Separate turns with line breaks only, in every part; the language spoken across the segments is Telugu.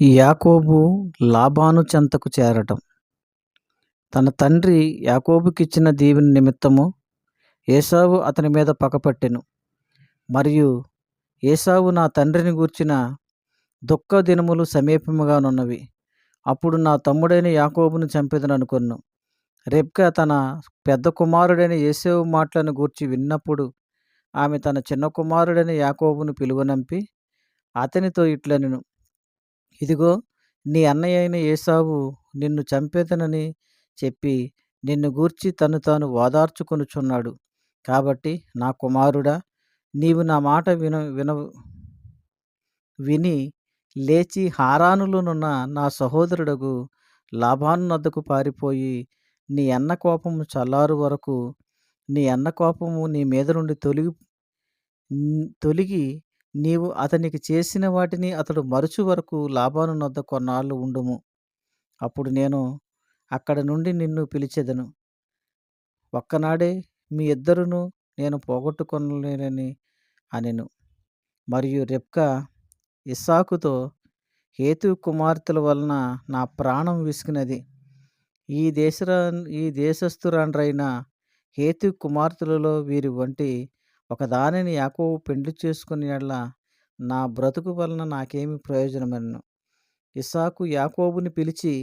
యాకోబు లాబాను చెంతకు చేరటం. తన తండ్రి యాకోబుకిచ్చిన దీవెని నిమిత్తము ఏసావు అతని మీద పగపట్టెను మరియు ఏసావు నా తండ్రిని గూర్చిన దుఃఖ దినములు సమీపముగానున్నవి. అప్పుడు నా తమ్ముడైన యాకోబును చంపెదననుకొను రెబ్కా తన పెద్ద కుమారుడైన ఏసేవు మాటలను గూర్చి విన్నప్పుడు ఆమె తన చిన్న కుమారుడైన యాకోబును పిలువనంపి అతనితో ఇట్లనెను. ఇదిగో నీ అన్నయ్య అయిన ఏసావు నిన్ను చంపేదనని చెప్పి నిన్ను గూర్చి తను తాను ఓదార్చుకొనుచున్నాడు కాబట్టి నా కుమారుడా నీవు నా మాట విన విన విని లేచి హారానులోనున్న నా సహోదరుడగు లాభాను నద్దకు పారిపోయి నీ అన్న కోపము చల్లారు వరకు నీ అన్న కోపము నీ మీద నుండి తొలిగి తొలిగి నీవు అతనికి చేసిన వాటిని అతడు మరుచు వరకు లాభాను నొద్ద కొన్నాళ్ళు ఉండుము. అప్పుడు నేను అక్కడ నుండి నిన్ను పిలిచెదను. ఒక్కనాడే మీ ఇద్దరును నేను పోగొట్టుకొనలేనని అనెను. మరియు రెప్కా ఇస్సాకుతో హేతు కుమార్తెల వలన నా ప్రాణం విసిగినది. ఈ దేశరా ఈ దేశస్థురాండ్రైన హేతు కుమార్తెలలో వీరి వంటి ఒకదానిని యాకోబు పెండ్లి చేసుకుని ఎడల నా బ్రతుకు వలన నాకేమి ప్రయోజనమను ఇసాకు యాకోబుని పిలిచి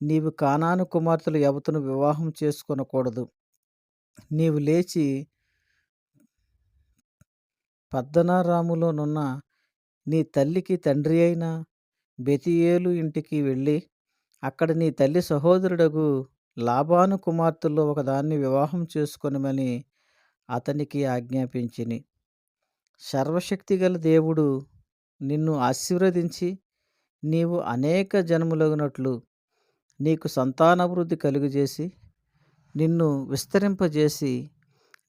నీవు కానాను కుమార్తెలు ఎవతను వివాహం చేసుకొనకూడదు. నీవు లేచి పద్దనారాములోనున్న నీ తల్లికి తండ్రి అయిన బెతియేలు ఇంటికి వెళ్ళి అక్కడ నీ తల్లి సహోదరుడగు లాభాను కుమార్తెల్లో ఒకదాన్ని వివాహం చేసుకొనమని అతనికి ఆజ్ఞాపించిని. సర్వశక్తిగల దేవుడు నిన్ను ఆశీర్వదించి నీవు అనేక జనములగునట్లు నీకు సంతానాభివృద్ధి కలుగజేసి నిన్ను విస్తరింపజేసి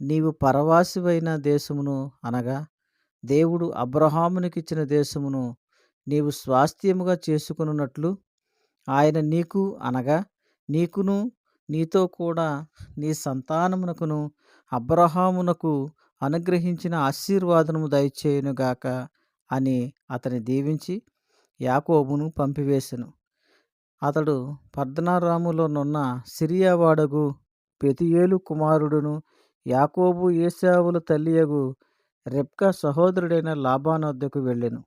నీవు పరవాసివైన దేశమును అనగా దేవుడు అబ్రహామునికిచ్చిన దేశమును నీవు స్వాస్థ్యముగా చేసుకున్నట్లు ఆయన నీకు అనగా నీకును నీతో కూడా నీ సంతానమునకును అబ్రహామునకు అనుగ్రహించిన ఆశీర్వాదము దయచేయునుగాక అని అతని దీవించి యాకోబును పంపివేశను అతడు పద్నారాములోనున్న సిరియావాడగు పెతియేలు కుమారుడును యాకోబు ఏసావుల తల్లియగు రెప్కా సహోదరుడైన లాబానొద్దకు వెళ్ళెను.